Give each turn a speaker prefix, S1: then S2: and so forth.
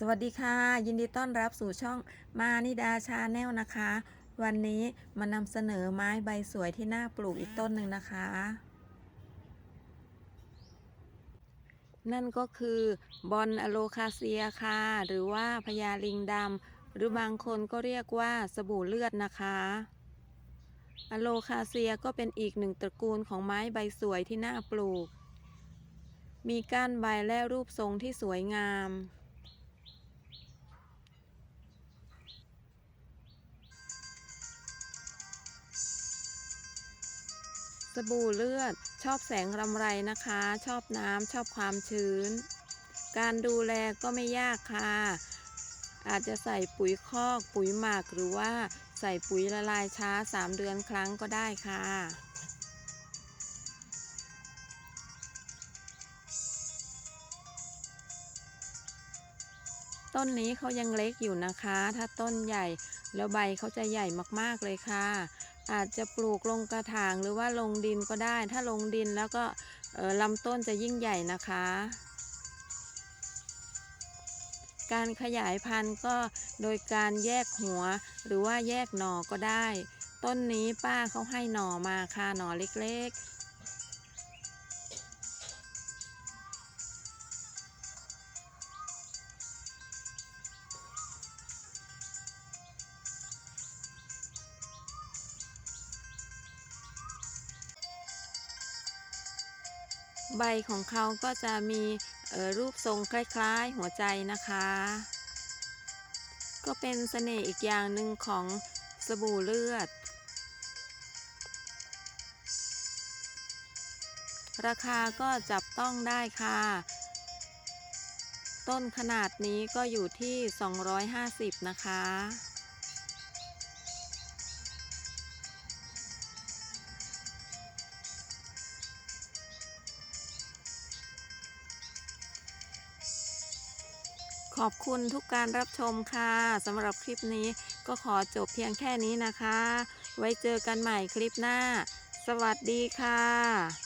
S1: สวัสดีค่ะ ยินดีต้อนรับสู่ช่องมานิดาชาแนลนะคะ วันนี้มานำเสนอไม้ใบสวยที่น่าปลูกอีกต้นหนึ่งนะคะ นั่นก็คือบอนอโลคาเซียค่ะ หรือว่าพญาลิงดำหรือบางคนก็เรียกว่าสบู่เลือดนะคะอโลคาเซียก็เป็นอีกหนึ่งตระกูลของไม้ใบสวยที่น่าปลูก มีก้านใบและรูปทรงที่สวยงาม สบู่เลือด ชอบแสงรำไรนะคะ ชอบน้ำชอบความชื้น การดูแลก็ไม่ยากค่ะ อาจจะใส่ปุ๋ยคอกปุ๋ยหมักหรือว่าใส่ปุ๋ยละลายช้า 3 เดือนครั้งก็ได้ค่ะต้นนี้เขายังเล็กอยู่นะคะ ถ้าต้นใหญ่แล้วใบเขาจะใหญ่มากๆเลยค่ะ อาจจะปลูกลงกระถางหรือว่าลงดินก็ได้ ถ้าลงดินแล้วก็ลำต้นจะยิ่งใหญ่นะคะ การขยายพันธุ์ก็โดยการแยกหัวหรือว่าแยกหน่อก็ได้ ต้นนี้ป้าเขาให้หน่อมาค่ะหน่อเล็กๆ ใบของเขาก็จะมีรูปทรงคล้ายๆหัวใจนะคะ ก็เป็นเสน่ห์อีกอย่างหนึ่งของสบู่เลือด ราคาก็จับต้องได้ค่ะ ต้นขนาดนี้ก็อยู่ที่ 250 นะคะ ขอบคุณทุกการรับชมค่ะสำหรับคลิปนี้ก็ขอจบเพียงแค่นี้นะคะ ไว้เจอกันใหม่คลิปหน้า สวัสดีค่ะ